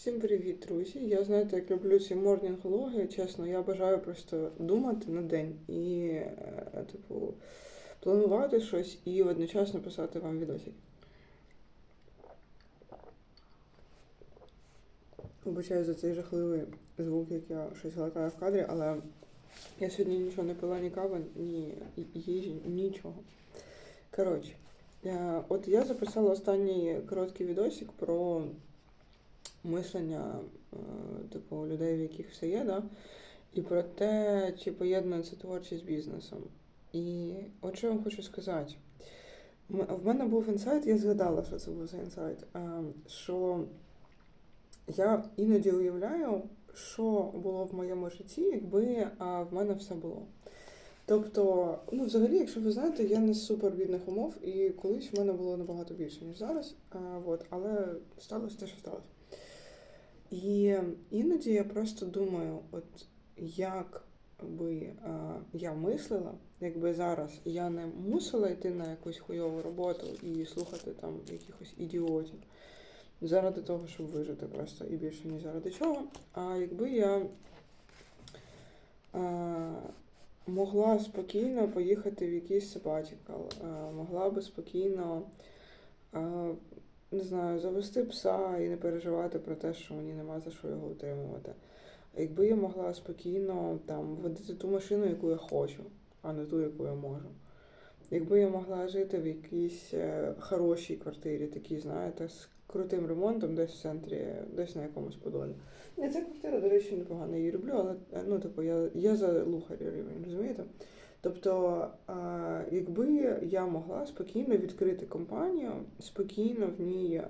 Всім привіт, друзі! Я знаєте, як люблю ці морнінг-влоги. Чесно, я бажаю просто думати на день і, е, типу, планувати щось і одночасно писати вам відосик. Вибачаю за цей жахливий звук, як я щось глотаю в кадрі, але я сьогодні нічого не пила, ні кави, ні їжі, нічого. Коротше, е, от я записала останній короткий відосик про мислення, е, типу, людей, в яких все є, да? і про те, чи поєднується творчість з бізнесом. І от що я вам хочу сказати. В мене був інсайт, я згадала, що це був за інсайт, е, що я іноді уявляю, що було в моєму житті, якби е, в мене все було. Тобто, ну, взагалі, якщо ви знаєте, я не з супер бідних умов, і колись в мене було набагато більше, ніж зараз. Е, от, але сталося те, що сталося. І іноді я просто думаю, от як би а, я мислила, якби зараз я не мусила йти на якусь хуйову роботу і слухати там якихось ідіотів заради того, щоб вижити просто і більше ні заради чого. А якби я а, могла спокійно поїхати в якийсь а, могла би спокійно. А, не знаю, завести пса і не переживати про те, що мені нема за що його утримувати. Якби я могла спокійно там водити ту машину, яку я хочу, а не ту, яку я можу. Якби я могла жити в якійсь е, хорошій квартирі, такій, знаєте, з крутим ремонтом, десь в центрі, десь на якомусь подолі. Ні, ця квартира, до речі, непогана, я її люблю, але е, ну, типу, я, я за лухарі рівень, розумієте? Тобто, якби я могла спокійно відкрити компанію, спокійно в ній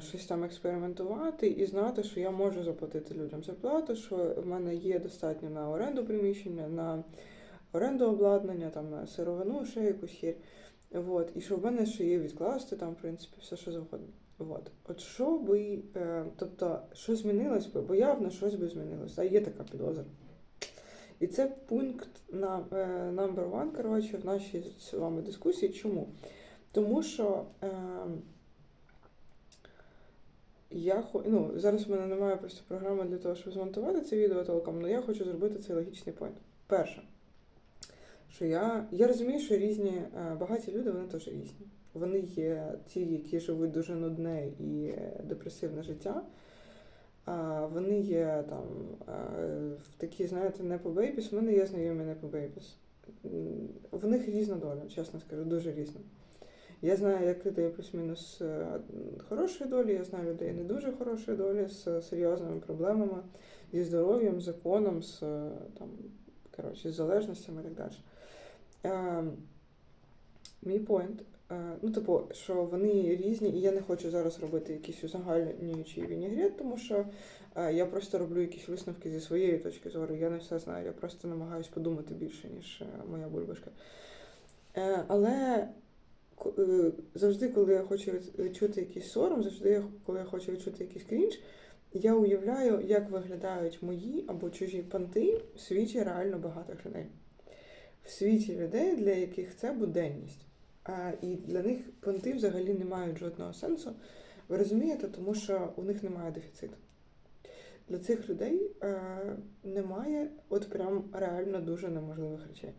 щось там експериментувати і знати, що я можу заплатити людям зарплату, що в мене є достатньо на оренду приміщення, на оренду обладнання, там на сировину, ще якусь хір. Вот. І що в мене ще є відкласти там, в принципі, все що завгодно. Вот. От що би, е, тобто, що змінилось би, бо явно щось би змінилось. А є така підозра. І це пункт на е, number one, коротше, в нашій з вами дискусії. Чому? Тому що е, я ну, зараз в мене немає просто програми для того, щоб змонтувати це відео толком, але я хочу зробити цей логічний пойнт. Перше, що я, я розумію, що різні е, багаті люди, вони теж різні. Вони є ті, які живуть дуже нудне і е, депресивне життя. Вони є там в такі, знаєте, не по бейбіс. У мене є знайомі не по бейбіс. В них різна доля, чесно скажу, дуже різна. Я знаю, як людей плюс-мінус е, хорошої долі, я знаю людей не дуже хорошої долі з серйозними проблемами, зі здоров'ям, з законом, з е, там, коротше, з залежностями і так далі. Е, Мій поінт Ну, типу, що вони різні, і я не хочу зараз робити якийсь узагальнюючий вінігрет, тому що е, я просто роблю якісь висновки зі своєї точки зору. Я не все знаю, я просто намагаюсь подумати більше, ніж е, моя бульбашка. Е, Але е, завжди, коли я хочу від- відчути якийсь сором, завжди, коли я хочу відчути якийсь крінж, я уявляю, як виглядають мої або чужі панти в світі реально багатих людей. В світі людей, для яких це буденність. І для них понти взагалі не мають жодного сенсу. Ви розумієте, тому що у них немає дефіциту. Для цих людей е, немає от прям реально дуже неможливих речей.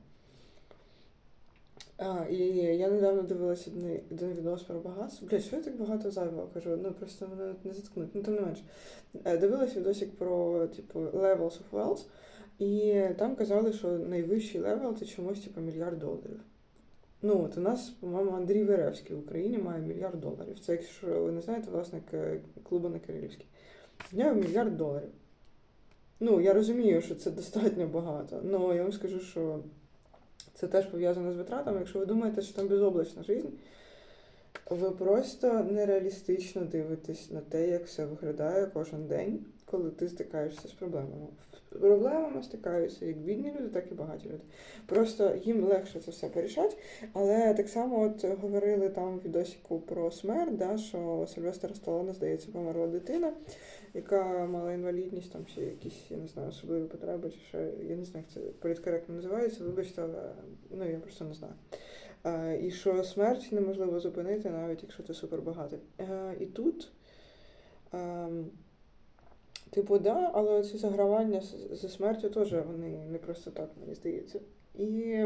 А, і я недавно дивилася один, відос про багатство. Блядь, що я так багато зайвого кажу? Ну просто мене не заткнуть. Ну, тим не менше. Е, Дивилася відосик про типу levels of wealth, і там казали, що найвищий левел це чомусь типу мільярд доларів. Ну, от у нас, по-моєму, Андрій Веревський в Україні має мільярд доларів. Це, якщо ви не знаєте, власник е, клубу на Кирилівській. В нього мільярд доларів. Ну, я розумію, що це достатньо багато. але я вам скажу, що це теж пов'язано з витратами. Якщо ви думаєте, що там безоблачна життя, ви просто нереалістично дивитесь на те, як все виглядає кожен день, коли ти стикаєшся з проблемами. З проблемами стикаються як бідні люди, так і багаті люди. Просто їм легше це все порішати. Але так само от говорили там в відосіку про смерть, да, що Сильвестра Сталоне, здається, померла дитина, яка мала інвалідність, там ще якісь, я не знаю, особливі потреби, чи ще, я не знаю, як це політкоректно називається, вибачте, але ну, я просто не знаю. Е, І що смерть неможливо зупинити, навіть якщо ти супербагатий. Е, І тут Ем, типу, да, але ці загравання зі смертю теж вони не просто так, мені здається. І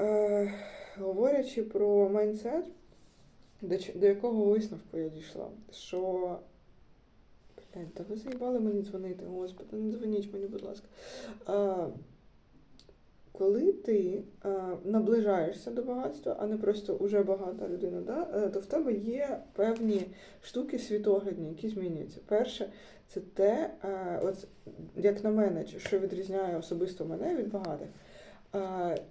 е, говорячи про майндсет, до, якого висновку я дійшла, що. Блядь, та ви заїбали мені дзвонити, господи, не дзвоніть мені, будь ласка. Коли ти а, наближаєшся до багатства, а не просто уже багата людина, да, е, то в тебе є певні штуки світоглядні, які змінюються. Перше, це те, е, от, як на мене, що відрізняє особисто мене від багатих, е,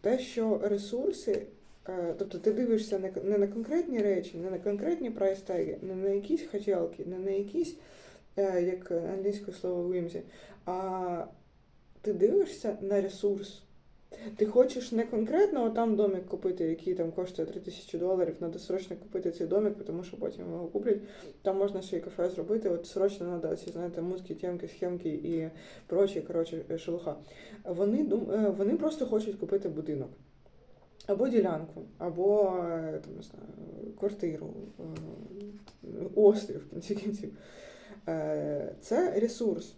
те, що ресурси, е, тобто ти дивишся не, не на конкретні речі, не на конкретні прайстеги, не на якісь хотілки, не на якісь, е, як англійське слово вимзі, а ти дивишся на ресурс. Ти хочеш не конкретно там домик купити, який там коштує 3000 доларів, треба срочно купити цей домик, тому що потім його куплять. Там можна ще й кафе зробити. От срочно треба ці, знаєте, мутки, тємки, схемки і прочі, коротше, шелуха. Вони, дум... е, вони просто хочуть купити будинок. Або ділянку, або е, там, не знаю, квартиру, е, острів в кінці кінців. Е, Це ресурс.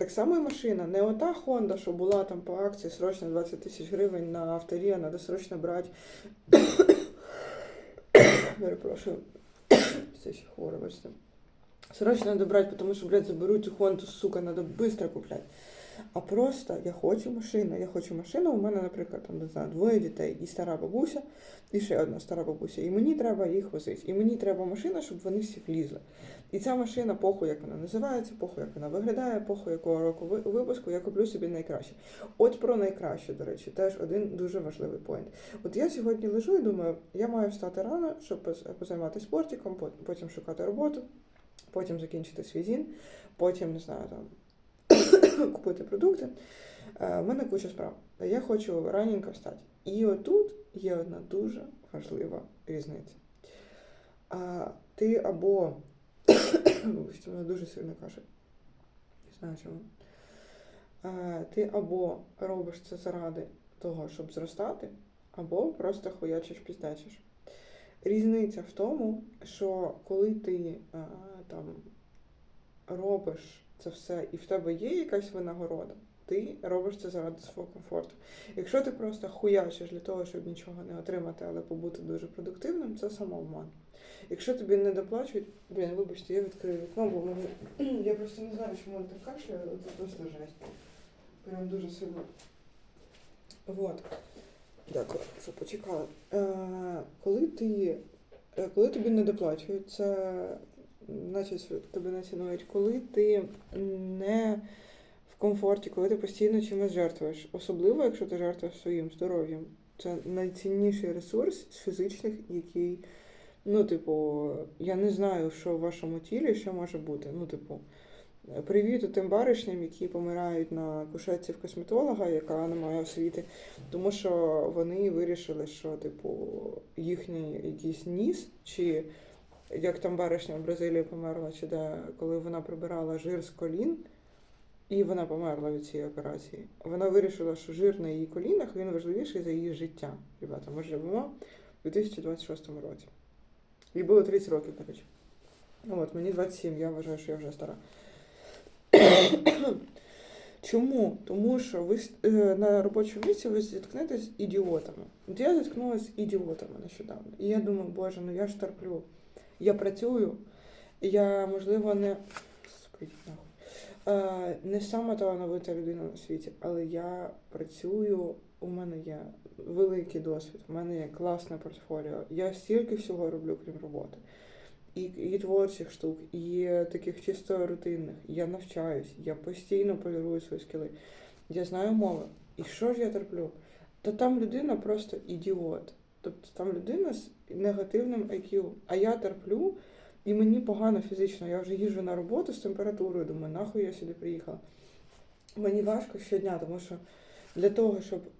Так само і машина. Не ота Honda, що була там по акції срочно 20 тисяч гривень на авторі, треба срочно брати. Перепрошую. Все ще хворо, бачите. Срочно треба брати, тому що, блядь, заберуть у Хонду, сука, треба швидко купляти. А просто я хочу машину. Я хочу машину. У мене, наприклад, там, не знаю, двоє дітей і стара бабуся, і ще одна стара бабуся. І мені треба їх возити. І мені треба машина, щоб вони всі влізли. І ця машина, похуй, як вона називається, похуй, як вона виглядає, похуй, якого року випуску, я куплю собі найкраще. От про найкраще, до речі, теж один дуже важливий поінт. От я сьогодні лежу і думаю, я маю встати рано, щоб поз- позайматися спортиком, потім шукати роботу, потім закінчити свій зін, потім, не знаю, там купити продукти. Е, У мене куча справ. Я хочу раненько встати. І отут є одна дуже важлива різниця. Ти або Вибачте, мене дуже сильно кашель. Не знаю чому. Ти або робиш це заради того, щоб зростати, або просто хуячиш піздачиш. Різниця в тому, що коли ти а, там робиш це все і в тебе є якась винагорода, ти робиш це заради свого комфорту. Якщо ти просто хуячиш для того, щоб нічого не отримати, але побути дуже продуктивним, це самообман. Якщо тобі не доплачують, блін, вибачте, я відкрию вікно, бо мене... я просто не знаю, чому так кашляю, але це просто жесть. Прям дуже сильно. Вот. Дякую, що почекала. Е, коли ти. е, Коли тобі не доплачують, це значить тебе не. Коли ти не в комфорті, коли ти постійно чимось жертвуєш, особливо якщо ти жертвуєш своїм здоров'ям. Це найцінніший ресурс з фізичних, який Ну, типу, я не знаю, що в вашому тілі ще може бути. Ну, типу, привіт тим баришням, які помирають на кушетці в косметолога, яка не має освіти, тому що вони вирішили, що, типу, їхній якийсь ніс, чи як там баришня в Бразилії померла, чи де, коли вона прибирала жир з колін, і вона померла від цієї операції. Вона вирішила, що жир на її колінах він важливіший за її життя. Ребята, ми живемо у 2026 році. Їй було 30 років, речі. От, мені 27, я вважаю, що я вже стара. Чому? Тому що ви е, на робочому місці ви зіткнетесь з ідіотами. От я зіткнулася з ідіотами нещодавно. І я думаю, боже, ну я ж терплю. Я працюю, я, можливо, не. Не сама талановита людина на світі, але я працюю, у мене є великий досвід, у мене є класне портфоліо. Я стільки всього роблю, крім роботи. І, і творчих штук, і таких чисто рутинних. Я навчаюсь, я постійно полірую свої скіли. Я знаю мови. І що ж я терплю? Та там людина просто ідіот. Тобто там людина з негативним IQ. А я терплю, і мені погано фізично. Я вже їжджу на роботу з температурою, думаю, нахуй я сюди приїхала. Мені важко щодня, тому що для того, щоб